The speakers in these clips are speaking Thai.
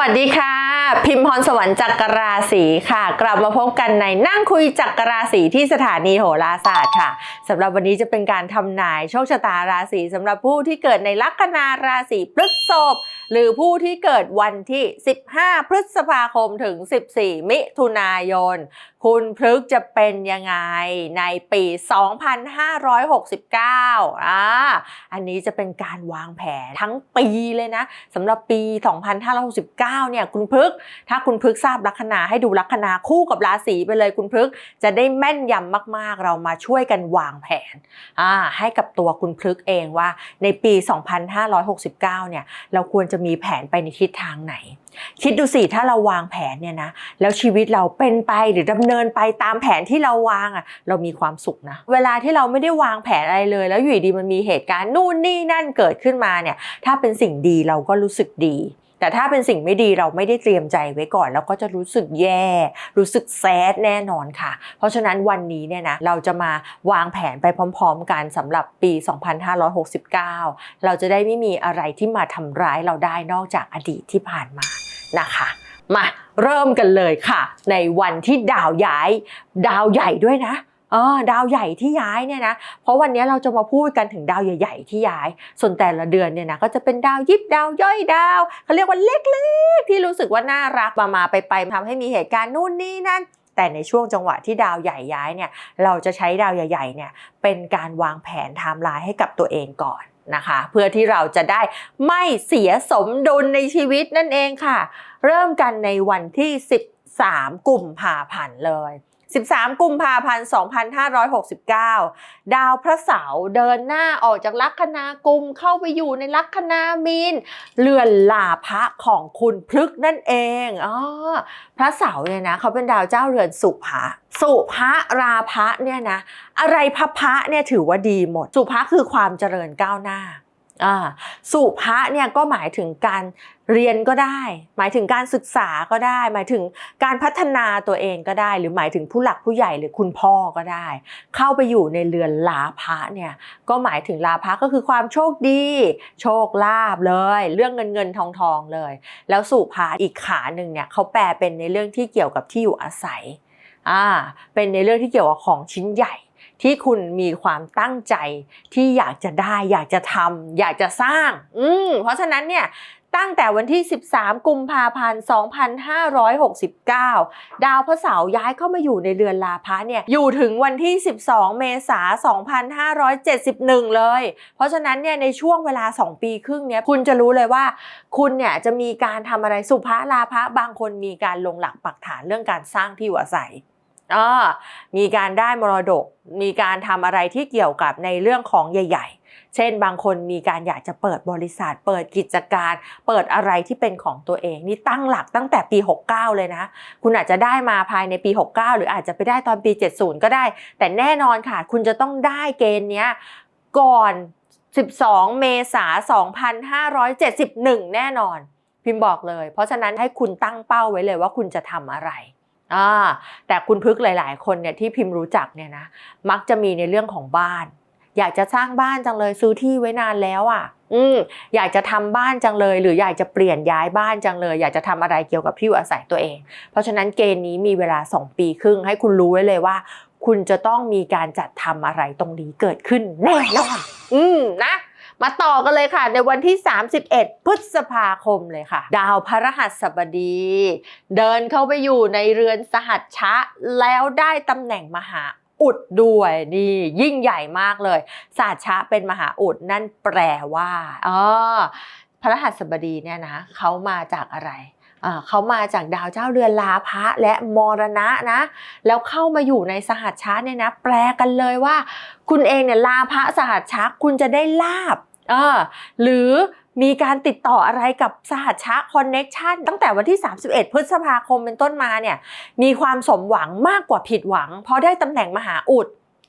สวัสดีค่ะ พิมพรสวรรค์จักรราศีค่ะ กลับมาพบกันในนั่งคุยจักรราศีที่สถานีโหราศาสตร์ค่ะสำหรับวันนี้จะเป็นการทำนายโชคชะตาราศีสำหรับผู้ที่เกิดในลัคนาราศีพฤษภ หรือผู้ที่เกิดวันที่ 15 พฤษภาคมถึง 14 มิถุนายน คุณพฤกจะเป็นยังไงในปี 2569 อ่า อันนี้จะเป็นการวางแผนทั้งปีเลยนะสำหรับปี 2569 เนี่ยคุณพฤกถ้าคุณพฤกทราบลัคนาให้ดูลัคนาคู่กับราศีไปเลยคุณพฤกจะได้แม่นยำมากๆ เรามาช่วยกันวางแผนอ่าให้กับตัวคุณพฤกเองว่าในปี 2569 เนี่ยเราควรจะมีแผนไปในทิศทางไหน คิดดูสิถ้าเราวางแผนเนี่ยนะแล้วชีวิตเราเป็นไปหรือดำเนินไปตามแผนที่เราวางอะ่ะเรามีความสุขนะเวลาที่เราไม่ได้วางแผนอะไรเลย แล้วอยู่ดีมันมีเหตุการณ์นู่นนี่นั่นเกิดขึ้นมาเนี่ยถ้าเป็นสิ่งดีเราก็รู้สึกดี แต่ถ้าเป็นสิ่งไม่ดีเราไม่ได้เตรียมใจไว้ก่อนเราก็จะรู้สึกแย่ รู้สึกแซดแน่นอนค่ะ เพราะฉะนั้นวันนี้เนี่ยนะเราจะมาวางแผนไปพร้อม ๆ กันสำหรับปี 2569 เราจะได้ไม่มีอะไรที่มาทำร้ายเราได้นอกจากอดีตที่ผ่านมานะคะมาเริ่มกันเลยค่ะ ในวันที่ดาวย้าย ดาวใหญ่ด้วยนะ เออดาวใหญ่ที่ย้ายเนี่ยนะ เพราะวันนี้เราจะมาพูดกันถึงดาวใหญ่ ๆ ที่ย้าย ส่วนแต่ละเดือนเนี่ยนะก็จะเป็นดาวยิบดาวย่อยดาวเขาเรียกว่าเล็กๆ ที่รู้สึกว่าน่ารักมามาไปไปทำให้มีเหตุการณ์นู่นนี่นั่นแต่ในช่วงจังหวะที่ดาวใหญ่ย้ายเนี่ยเราจะใช้ดาวใหญ่ๆเนี่ยเป็นการวางแผนไทม์ไลน์ให้กับตัวเองก่อนนะคะ เพื่อที่เราจะได้ไม่เสียสมดุลในชีวิตนั่นเองค่ะ เริ่มกันในวันที่ 13 กุมภาพันธ์เลย 13 กุมภาพันธ์ 2569 ดาวพระเสาร์เดินหน้าออกจากลัคนากุมเข้าไปอยู่ในลัคนามีนเรือนลาภะของคุณพฤกนั่นเองอ๋อพระเสาร์เนี่ยนะเขาเป็นดาวเจ้าเรือนสุภะสุภะราภะเนี่ยนะ อะไรพระพระเนี่ยถือว่าดีหมด สุภะคือความเจริญก้าวหน้า สุภะเนี่ยก็หมายถึงการเรียนก็ได้ หมายถึงการศึกษาก็ได้ หมายถึงการพัฒนาตัวเองก็ได้ หรือหมายถึงผู้หลักผู้ใหญ่หรือคุณพ่อก็ได้ เข้าไปอยู่ในเรือนลาภะเนี่ยก็หมายถึงลาภะก็คือความโชคดี โชคลาภเลย เรื่องเงินเงินทองทองเลย แล้วสุภาอีกขาหนึ่งเนี่ยเขาแปลเป็นในเรื่องที่เกี่ยวกับที่อยู่อาศัยอ่าเป็นในเรื่องที่เกี่ยวกับของชิ้นใหญ่ ที่คุณมีความตั้งใจที่อยากจะได้อยากจะทำอยากจะสร้าง อืมเพราะฉะนั้นเนี่ยตั้งแต่วันที่ 13 กุมภาพันธ์ 2569 ดาวพระเสาร์ย้ายเข้ามาอยู่ในเรือนลาภะเนี่ย อยู่ถึงวันที่ 12 เมษายน 2571 เลย เพราะฉะนั้นเนี่ยในช่วงเวลา 2 ปีครึ่งเนี่ย คุณจะรู้เลยว่า คุณเนี่ยจะมีการทำอะไรสุภาลาภะบางคนมีการลงหลักปักฐานเรื่องการสร้างที่อยู่อาศัยอ่ มีการได้มรดก มีการทำอะไรที่เกี่ยวกับในเรื่องของใหญ่ ๆ เช่นบางคนมีการอยากจะเปิดบริษัท เปิดกิจการ เปิดอะไรที่เป็นของตัวเอง นี่ตั้งหลักตั้งแต่ปี 69 เลยนะ คุณอาจจะได้มาภายในปี 69 หรืออาจจะไปได้ตอนปี 70 ก็ได้ แต่แน่นอนค่ะ คุณจะต้องได้เกณฑ์เนี้ยก่อน 12 เมษายน2571 แน่นอน พิมพ์บอกเลย เพราะฉะนั้นให้คุณตั้งเป้าไว้เลยว่าคุณจะทำอะไร อ่าแต่คุณพึกษ์หลาย ๆ คนเนี่ยที่พิมพ์รู้จักเนี่ยนะมักจะมีในเรื่องของบ้าน อยากจะสร้างบ้านจังเลยซื้อที่ไว้นานแล้วอะ อืมอยากจะทำบ้านจังเลย หรืออยากจะเปลี่ยนย้ายบ้านจังเลย อยากจะทำอะไรเกี่ยวกับที่อยู่อาศัยตัวเอง เพราะฉะนั้นเกณฑ์นี้มีเวลา 2 ปีครึ่ง ให้คุณรู้ไว้เลยว่า คุณจะต้องมีการจัดทำอะไรตรงนี้เกิดขึ้นแน่นอนอืมนะ มาต่อกันเลยค่ะ ในวันที่ 31 พฤษภาคมเลยค่ะ ดาวพระหัสบดี เดินเข้าไปอยู่ในเรือนสหัชชะ แล้วได้ตำแหน่งมหาอุดด้วยนี่ยิ่งใหญ่มากเลยสหัชชะเป็นมหาอุดนั่นแปลว่าอ๋อพระหัสบดีเนี่ยนะเขามาจากอะไรเขามาจากดาวเจ้าเรือนลาภะและมรณะนะ แล้วเข้ามาอยู่ในสหัชชะเนี่ยนะ แปลกันเลยว่า คุณเองเนี่ยลาภะสหัชชะคุณจะได้ลาบ เออหรือมีการติดต่ออะไรกับสหัชชะคอนเน็กชันตั้งแต่วันที่ 31 พฤษภาคมเป็นต้นมาเนี่ยมีความสมหวังมากกว่าผิดหวัง เพราะได้ตำแหน่งมหาอุด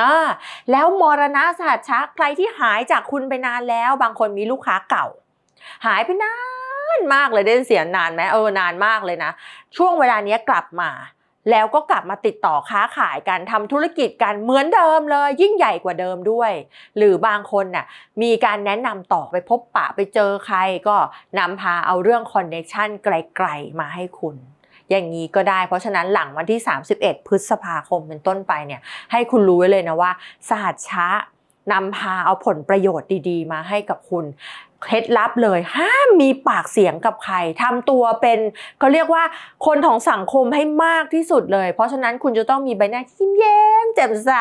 อ่าแล้วมรณะสหัชชะใครที่หายจากคุณไปนานแล้ว บางคนมีลูกค้าเก่า หายไปนานมากเลยได้เสียนานไหมเออนานมากเลยนะ ช่วงเวลานี้กลับมา แล้วก็กลับมาติดต่อค้าขายกันทำธุรกิจกันเหมือนเดิมเลย ยิ่งใหญ่กว่าเดิมด้วย หรือบางคนน่ะมีการแนะนำต่อไปพบปะไปเจอใครก็นำพาเอาเรื่องคอนเน c ชันไกลๆมาให้คุณอย่างนี้ก็ได้ เพราะฉะนั้นหลังวันที่ 31 พฤษภาคมเป็นต้นไปเนี่ย ให้คุณรู้ไว้เลยนะว่าศาสตร์ช้านำพาเอาผลประโยชน์ดี ๆ มาให้กับคุณ เคล็ดลับเลยห้ามมีปากเสียงกับใครทำตัวเป็นเขาเรียกว่าคนของสังคมให้มากที่สุดเลย เพราะฉะนั้นคุณจะต้องมีใบหน้าที่ยิ้มแย้มแจ่มใส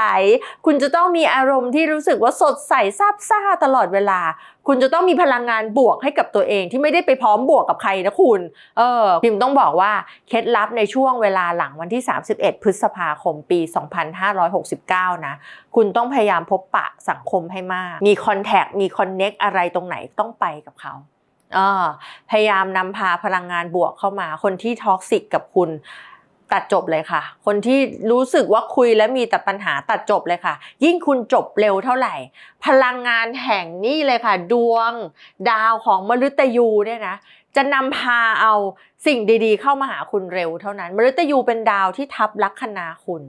คุณจะต้องมีอารมณ์ที่รู้สึกว่าสดใสซาบซ่าตลอดเวลา คุณจะต้องมีพลังงานบวกให้กับตัวเองที่ไม่ได้ไปพร้อมบวกกับใครนะคุณเออพิมต้องบอกว่าเคล็ดลับในช่วงเวลาหลังวันที่ 31 พฤษภาคมปี 2569 นะ คุณต้องพยายามพบปะสังคมให้มาก มีคอนแทคมีคอนเน็กอะไรตรงไหนต้องไปกับเขาอ่าพยายามนำพาพลังงานบวกเข้ามาคนที่ท็อกซิกกับคุณ ตัดจบเลยค่ะ คนที่รู้สึกว่าคุยแล้วมีแต่ปัญหาตัดจบเลยค่ะ ยิ่งคุณจบเร็วเท่าไหร่ พลังงานแห่งนี่เลยค่ะ ดวง ดาวของมฤตยูเนี่ยนะจะนำพาเอาสิ่งดีๆ เข้ามาหาคุณเร็วเท่านั้น มฤตยูเป็นดาวที่ทับลัคนาคุณ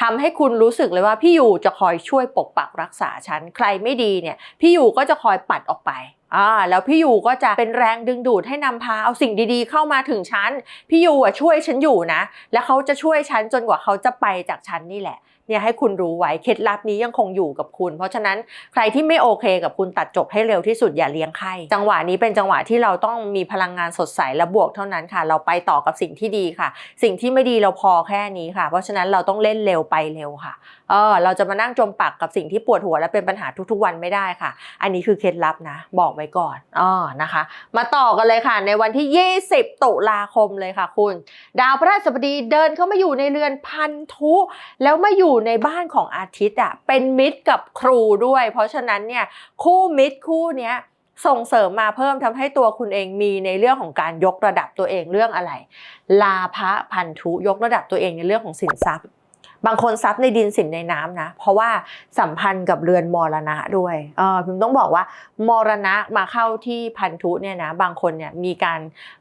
ทำให้คุณรู้สึกเลยว่าพี่อยู่จะคอยช่วยปกปักรักษาฉัน ใครไม่ดีเนี่ย พี่อยู่ก็จะคอยปัดออกไป อ่าแล้วพี่ยูก็จะเป็นแรงดึงดูดให้นำพาเอาสิ่งดีๆ เข้ามาถึงฉัน พี่ยูอะช่วยฉันอยู่นะ แล้วเขาจะช่วยฉันจนกว่าเขาจะไปจากฉันนี่แหละ เนี่ยให้คุณรู้ไว้เคล็ดลับนี้ยังคงอยู่กับคุณ เพราะฉะนั้นใครที่ไม่โอเคกับคุณตัดจบให้เร็วที่สุดอย่าเลี้ยงไข้ จังหวะนี้เป็นจังหวะที่เราต้องมีพลังงานสดใสและบวกเท่านั้นค่ะ เราไปต่อกับสิ่งที่ดีค่ะ สิ่งที่ไม่ดีเราพอแค่นี้ค่ะ เพราะฉะนั้นเราต้องเล่นเร็วไปเร็วค่ะเออเราจะมานั่งจมปักกับสิ่งที่ปวดหัวและเป็นปัญหาทุกๆ วันไม่ได้ค่ะ อันนี้คือเคล็ดลับนะ บอกไว้ก่อนอ๋อนะคะ มาต่อกันเลยค่ะ ในวันที่ 20 ตุลาคมเลยค่ะ คุณ ดาวพระราชบดีเดินเข้ามาอยู่ในเรือนพันธุ แล้วมาอยู่ในบ้านของอาทิตย์อะเป็นมิตรกับครูด้วย เพราะฉะนั้นเนี่ยคู่มิตรคู่เนี้ยส่งเสริมมาเพิ่มทำให้ตัวคุณเองมีในเรื่องของการยกระดับตัวเองเรื่องอะไร ลาภะพันธุยกระดับตัวเองในเรื่องของสินทรัพย์ บางคนทรัพย์ในดินสินในน้ำนะ เพราะว่าสัมพันธ์กับเรือนมรณะด้วยเออพิมต้องบอกว่ามรณะมาเข้าที่พันธุเนี่ยนะบางคนเนี่ยมีการ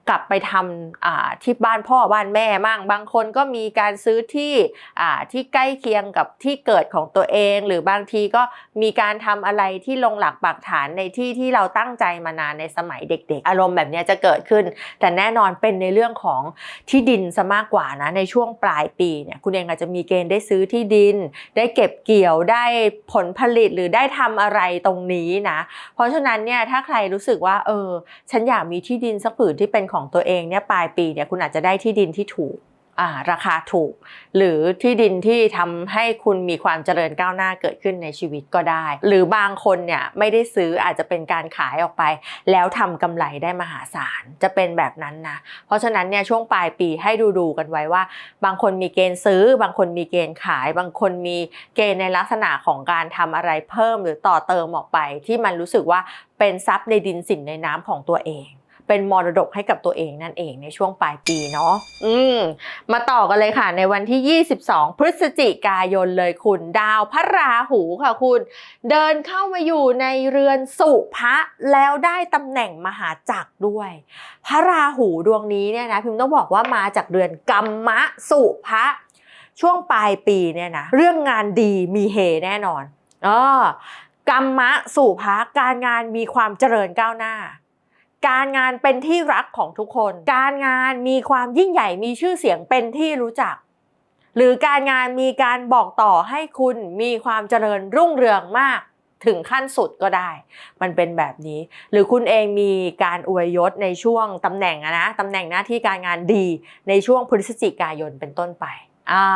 กลับไปทำที่บ้านพ่อบ้านแม่มั่งบางคนก็มีการซื้อที่ที่ใกล้เคียงกับที่เกิดของตัวเอง หรือบางทีก็มีการทำอะไรที่ลงหลักปักฐานในที่ที่เราตั้งใจมานานในสมัยเด็ก ๆ อารมณ์แบบนี้จะเกิดขึ้น แต่แน่นอนเป็นในเรื่องของที่ดินซะมากกว่านะในช่วงปลายปีเนี่ยคุณเองอาจจะมีเกณฑ์ได้ซื้อที่ดิน ได้เก็บเกี่ยวได้ผลผลิตหรือได้ทำอะไรตรงนี้นะ เพราะฉะนั้นเนี่ยถ้าใครรู้สึกว่าเออฉันอยากมีที่ดินสักผืนที่เป็นของของตัวเองเนี่ยปลายปีเนี่ยคุณอาจจะได้ที่ดินที่ถูกราคาถูก หรือที่ดินที่ทำให้คุณมีความเจริญก้าวหน้าเกิดขึ้นในชีวิตก็ได้ หรือบางคนเนี่ยไม่ได้ซื้ออาจจะเป็นการขายออกไป แล้วทำกำไรได้มหาศาลจะเป็นแบบนั้นนะเพราะฉะนั้นเนี่ยช่วงปลายปีให้ดูดูกันไว้ว่า บางคนมีเกณฑ์ซื้อ บางคนมีเกณฑ์ขาย บางคนมีเกณฑ์ในลักษณะของการทำอะไรเพิ่มหรือต่อเติมออกไป ที่มันรู้สึกว่าเป็นทรัพย์ในดินสินในน้ำของตัวเอง เป็นมรดกให้กับตัวเองนั่นเองในช่วงปลายปีเนาะอืมมาต่อกันเลยค่ะ ในวันที่ 22 พฤศจิกายนเลยคุณดาวพระราหูค่ะคุณ เดินเข้ามาอยู่ในเรือนสุภะแล้วได้ตำแหน่งมหาจักรด้วย พระราหูดวงนี้เนี่ยนะพิมต้องบอกว่ามาจากเรือนกัมมะสุภะช่วงปลายปีเนี่ยนะเรื่องงานดีมีเฮแน่นอนเออกัมมะสุภะการงานมีความเจริญก้าวหน้า การงานเป็นที่รักของทุกคน การงานมีความยิ่งใหญ่มีชื่อเสียงเป็นที่รู้จัก หรือการงานมีการบอกต่อให้คุณมีความเจริญรุ่งเรืองมากถึงขั้นสุดก็ได้ มันเป็นแบบนี้ หรือคุณเองมีการอวยยศในช่วงตำแหน่งนะตำแหน่งหน้าที่การงานดีในช่วงพฤศจิกายนเป็นต้นไป อ่า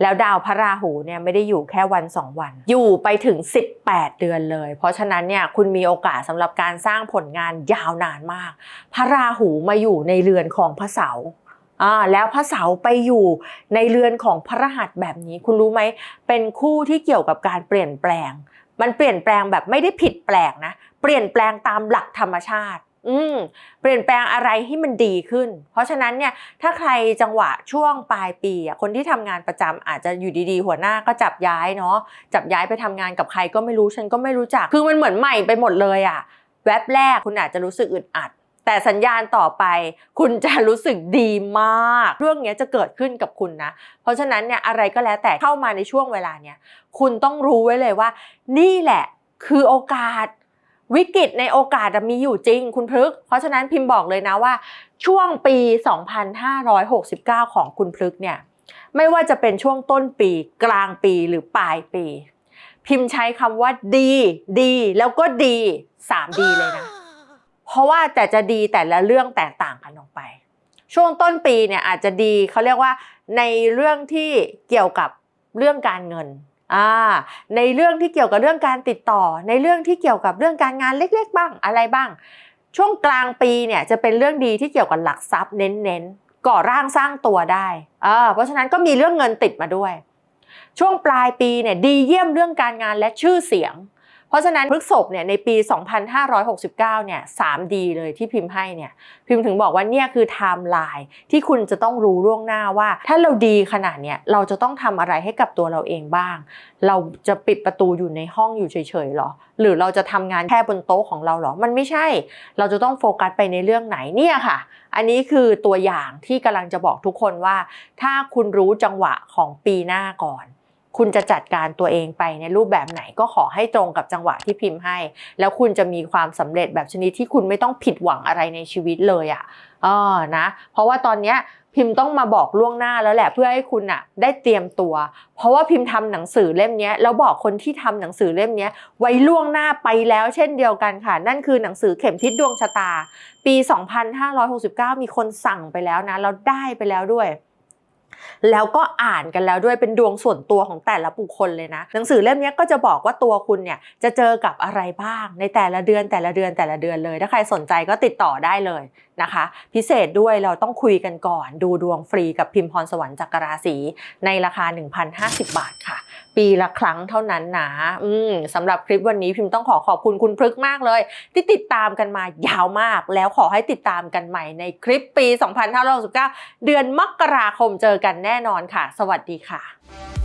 แล้วดาวพระราหูเนี่ยไม่ได้อยู่แค่วันสองวัน อยู่ไปถึง 18 เดือนเลย เพราะฉะนั้นเนี่ยคุณมีโอกาสสำหรับการสร้างผลงานยาวนานมาก พระราหูมาอยู่ในเรือนของพระเสาอ่าแล้วพระเสาไปอยู่ในเรือนของพระรหัสแบบนี้ คุณรู้ไหมเป็นคู่ที่เกี่ยวกับการเปลี่ยนแปลง มันเปลี่ยนแปลงแบบไม่ได้ผิดแปลกนะ เปลี่ยนแปลงตามหลักธรรมชาติ อืมเปลี่ยนแปลงอะไรให้มันดีขึ้น เพราะฉะนั้นเนี่ยถ้าใครจังหวะช่วงปลายปีอะคนที่ทำงานประจำอาจจะอยู่ดีๆ หัวหน้าก็จับย้ายเนาะจับย้ายไปทำงานกับใครก็ไม่รู้ฉันก็ไม่รู้จัก คือมันเหมือนใหม่ไปหมดเลยอะแวบแรกคุณอาจจะรู้สึกอึดอัด แต่สัญญาณต่อไปคุณจะรู้สึกดีมาก เรื่องเนี้ยจะเกิดขึ้นกับคุณนะ เพราะฉะนั้นเนี่ยอะไรก็แล้วแต่เข้ามาในช่วงเวลาเนี้ยคุณต้องรู้ไว้เลยว่า นี่แหละคือโอกาส วิกฤตในโอกาสมีอยู่จริงคุณพฤกเพราะฉะนั้นพิมพ์บอกเลยนะว่า ช่วงปี 2569 ของคุณพฤกเนี่ยไม่ว่าจะเป็นช่วงต้นปีกลางปีหรือปลายปี พิมพ์ใช้คำว่าดี ดี แล้วก็ดี3ดีเลยนะ เพราะว่าแต่จะดีแต่ละเรื่องแตกต่างกันออกไป ช่วงต้นปีเนี่ยอาจจะดีเขาเรียกว่าในเรื่องที่เกี่ยวกับเรื่องการเงิน อ่าในเรื่องที่เกี่ยวกับเรื่องการติดต่อ ในเรื่องที่เกี่ยวกับเรื่องการงานเล็ก ๆ บ้างอะไรบ้าง ช่วงกลางปีเนี่ยจะเป็นเรื่องดีที่เกี่ยวกับหลักทรัพย์เน้นๆก่อร่างสร้างตัวได้อ่าเพราะฉะนั้นก็มีเรื่องเงินติดมาด้วย ช่วงปลายปีเนี่ยดีเยี่ยมเรื่องการงานและชื่อเสียง ราะฉะนั้นพฤกษบเนี่ยในปี 2569 เนี่ย 3D เลยที่พิมพ์ให้เนี่ย พิมพ์ถึงบอกว่าเนี่ยคือไทม์ไลน์ที่คุณจะต้องรู้ล่วงหน้าว่า ถ้าเราดีขนาดเนี้ยเราจะต้องทำอะไรให้กับตัวเราเองบ้าง เราจะปิดประตูอยู่ในห้องอยู่เฉยๆหรอ หรือเราจะทำงานแค่บนโต๊ะของเราหรอ มันไม่ใช่ เราจะต้องโฟกัสไปในเรื่องไหนเนี่ยค่ะ อันนี้คือตัวอย่างที่กำลังจะบอกทุกคนว่า ถ้าคุณรู้จังหวะของปีหน้าก่อน คุณจะจัดการตัวเองไปในรูปแบบไหนก็ขอให้ตรงกับจังหวะที่พิมพ์ให้ แล้วคุณจะมีความสำเร็จแบบชนิดที่คุณไม่ต้องผิดหวังอะไรในชีวิตเลยอะ่ะเออนะ เพราะว่าตอนเนี้ยพิมพ์ต้องมาบอกล่วงหน้าแล้วแหละเพื่อให้คุณอะได้เตรียมตัว เพราะว่าพิมพ์ทำหนังสือเล่มนี้แล้วบอกคนที่ทำหนังสือเล่มนี้ไว้ล่วงหน้าไปแล้วเช่นเดียวกันค่ะ นั่นคือหนังสือเข็มทิศดวงชะตา ปี 2569 มีคนสั่งไปแล้วนะแล้วได้ไปแล้วด้วย แล้วก็อ่านกันแล้วด้วยเป็นดวงส่วนตัวของแต่ละบุคคลเลยนะ หนังสือเล่มนี้ก็จะบอกว่าตัวคุณเนี่ยจะเจอกับอะไรบ้าง ในแต่ละเดือนแต่ละเดือนแต่ละเดือนเลย ถ้าใครสนใจก็ติดต่อได้เลยนะคะ พิเศษด้วยเราต้องคุยกันก่อน ดูดวงฟรีกับพิมพรสวรรค์จักรราศีในราคา 1,050 บาทค่ะ ปีละครั้งเท่านั้นนะอืมสำหรับคลิปวันนี้พิมพ์ต้องขอขอบคุณคุณพลึกมากเลย ที่ติดตามกันมายาวมาก แล้วขอให้ติดตามกันใหม่ในคลิปปี 2569 เดือนมกราคมเจอกันแน่นอนค่ะ สวัสดีค่ะ